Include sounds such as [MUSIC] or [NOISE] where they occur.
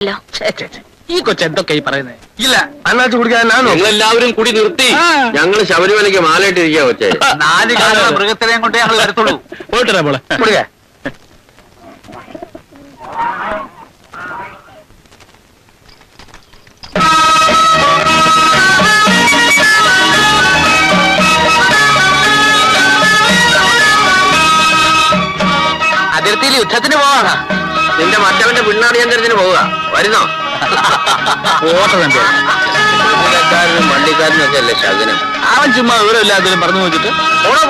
ഛേ. ഈ കൊച്ചെന്തൊക്കെയായി എന്തൊക്കെ ഈ പറയുന്നത് ഇല്ല. അണ്ണാച്ച് കുടിക്കാനാണോ എല്ലാവരും കൂടി നിർത്തി. ഞങ്ങൾ ശബരിമലയ്ക്ക് മാലയിട്ടിരിക്കാ കൊച്ചേ. [LAUGHS] നാല് കാല മൃഗത്തിനെയും കൊണ്ട് ഞങ്ങൾ വരത്തുള്ളൂ. പോയിട്ടാ മോളെ. കുടിക്ക. അതിർത്തിയിൽ യുദ്ധത്തിന് പോവാണ് നിന്റെ മറ്റവന്റെ പിണ്ണാടിയന്തരത്തിന് പോവുക. വരുന്നോ? ഓട്ട തന്നെ പൂരക്കാരനും വണ്ടിക്കാരനും ഒക്കെ അല്ലേ ശകനം? അവൻ ചുമ്മാ വിവരമില്ലാത്തതിലും പറഞ്ഞു നോക്കിട്ട് പോണോ